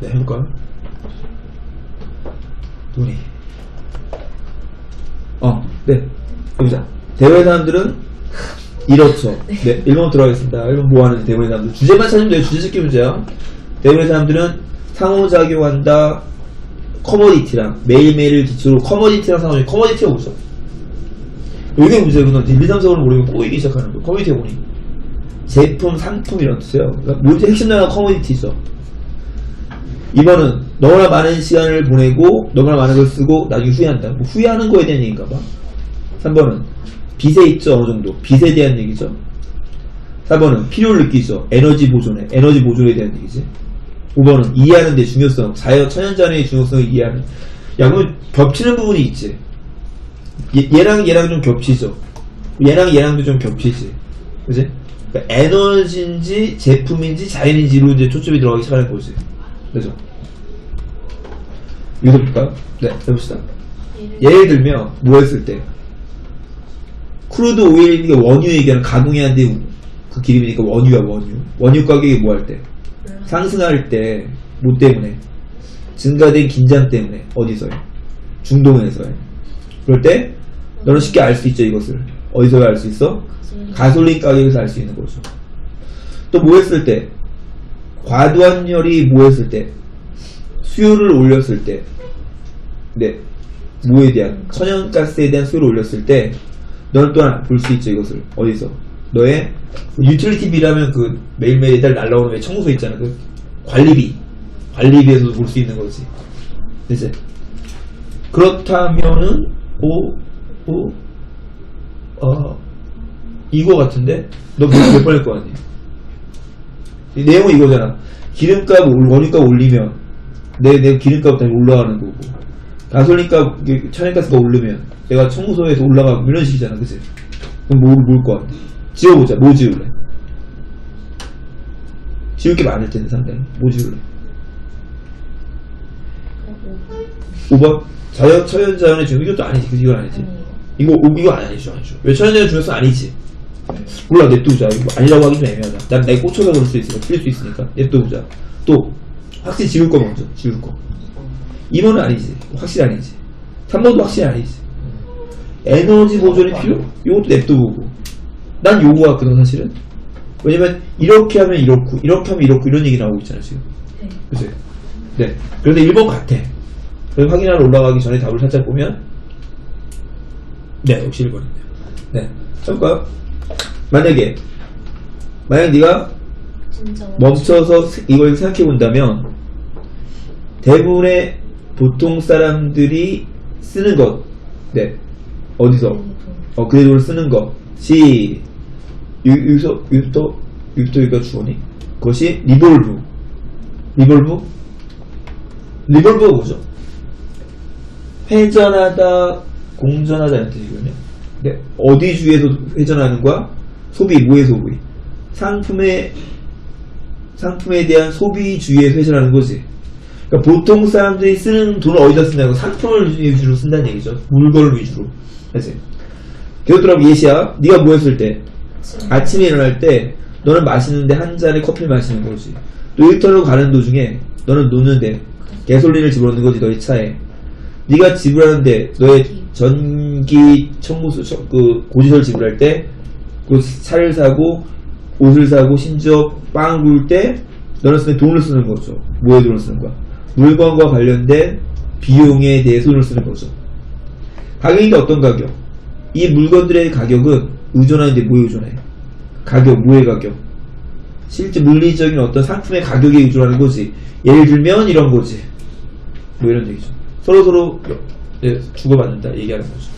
네, 해볼까요? 돈이. 어, 네. 해보자. 대회 사람들은 이렇죠. 네, 1번 들어가겠습니다. 1번 뭐 하는지 대회 사람들. 주제만 찾으면 돼요. 주제 찾기 문제야. 대회 사람들은 상호작용한다. 커머디티랑 매일매일을 기초로 커머디티랑 상호작용. 커머디티가 뭐죠? 이게 문제구나. 1, 2, 3, 4를 모르면 꼬이기 시작하는 거예요. 커머디티가 뭐니? 제품, 상품 이런 뜻이에요. 그러니까 모두 핵심 단어가 커머디티죠. 2번은 너무나 많은 시간을 보내고 너무나 많은 걸 쓰고 나중에 후회한다. 뭐 후회하는 거에 대한 얘기인가 봐. 3번은 빚에 있죠 어느 정도. 빚에 대한 얘기죠. 4번은 필요를 느끼죠. 에너지 보존에. 에너지 보존에 대한 얘기지. 5번은 이해하는 데 중요성. 자연, 천연자연의 중요성을 이해하는. 야, 그럼 겹치는 부분이 있지. 얘, 얘랑 얘랑 좀 겹치죠. 얘랑 얘랑도 좀 겹치지. 그지? 그러니까 에너지인지 제품인지 자연인지로 이제 초점이 들어가기 시작하는 거지. 그죠? 읽어볼까요? 네, 해봅시다. 예를 들면, 뭐 했을 때, 크루드 오일이니까 원유 얘기하는 가공해야 되는 그 기름이니까 원유야, 원유. 원유 가격이 뭐 할 때? 상승할 때, 뭐 때문에? 증가된 긴장 때문에, 어디서요? 중동에서요. 그럴 때, 너는 쉽게 알 수 있죠, 이것을. 어디서 알 수 있어? 가솔린 가격에서 알 수 있는 거죠. 또 뭐 했을 때? 과도한 열이 뭐 했을 때? 수요를 올렸을 때, 네. 뭐에 대한, 천연가스에 대한 수요를 올렸을 때, 너는 또한 볼 수 있죠, 이것을. 어디서? 너의 유틸리티 비라면 그 매일매일 날라오는 왜 청소 있잖아. 그 관리비. 관리비에서도 볼 수 있는 거지. 이제. 그렇다면은, 오, 오, 어, 이거 같은데? 너 몇 번일 거 아니야? 이 내용은 이거잖아. 기름값, 올- 원유값 올리면, 내, 내 기름값 다시 올라가는 거고. 가솔린값, 천연가스가 오르면, 내가 청구소에서 올라가고, 이런 식이잖아. 그치? 그럼 뭘, 뭘거 같아? 지워보자. 뭐 지울래? 지울 게 많을 텐데, 상당히. 뭐 지울래? 5번? 자연, 천연자연의 중, 이것도 아니지. 그치? 이건 아니지. 이거, 이거 아니죠. 아니죠. 왜 천연자연 중에서 아니지? 몰라, 냅두자. 이거 아니라고 하기 좀 애매하다. 난내 꽂혀서 그럴 수 있으니까, 틀릴 수 있으니까. 냅두자. 또, 확실히 지울 거 먼저. 지울 거. 2번은 아니지. 확실히 아니지. 3번도 확실히 아니지. 에너지 보존이 필요? 이것도 냅두고. 난 요거 같거든, 사실은. 왜냐면, 이렇게 하면 이렇고, 이렇게 하면 이렇고, 이런 얘기 나오고 있잖아, 지금. 그치? 네. 그런데 1번 같아. 그래서 확인하러 올라가기 전에 답을 살짝 보면, 네, 역시 1번입니다. 네. 해볼까요? 만약에, 만약 네가 진짜 멈춰서 세- 이걸 생각해 본다면 대부분의 보통 사람들이 쓰는 것, 네. 어디서? 어 그의 돈을 쓰는 것이 유- 유서 유토 유토이가 주어니? 그것이 리볼브. 리볼브? 리볼브가 뭐죠? 회전하다 공전하다는 뜻이거든요. 네. 어디 주에서 회전하는 거야? 소비 뭐의 소비? 상품의 상품에 대한 소비주의에 회전하는 거지. 그러니까 보통 사람들이 쓰는 돈을 어디다 쓴다고 상품을 위주로 쓴다는 얘기죠. 물건을 위주로. 그치? 그렇더라고 예시야. 네가 뭐 했을 때? 아침에 일어날 때 너는 마시는데 한 잔의 커피를 마시는 거지. 또 일터로 가는 도중에 너는 노는데 개솔린을 집어넣는 거지 너의 차에. 네가 지불하는데 너의 전기 청구수 청- 그 고지서를 지불할 때 그 차를 사고 옷을 사고 심지어 빵을 구울 때 너는 쓰는 돈을 쓰는 거죠. 뭐에 돈을 쓰는 거야? 물건과 관련된 비용에 대해 돈을 쓰는 거죠. 가격인데 어떤 가격? 이 물건들의 가격은 의존하는데 뭐에 의존해? 가격, 뭐의 가격? 실제 물리적인 어떤 상품의 가격에 의존하는 거지. 예를 들면 이런 거지. 뭐 이런 얘기죠. 서로 서로 예, 주고받는다 얘기하는 거죠.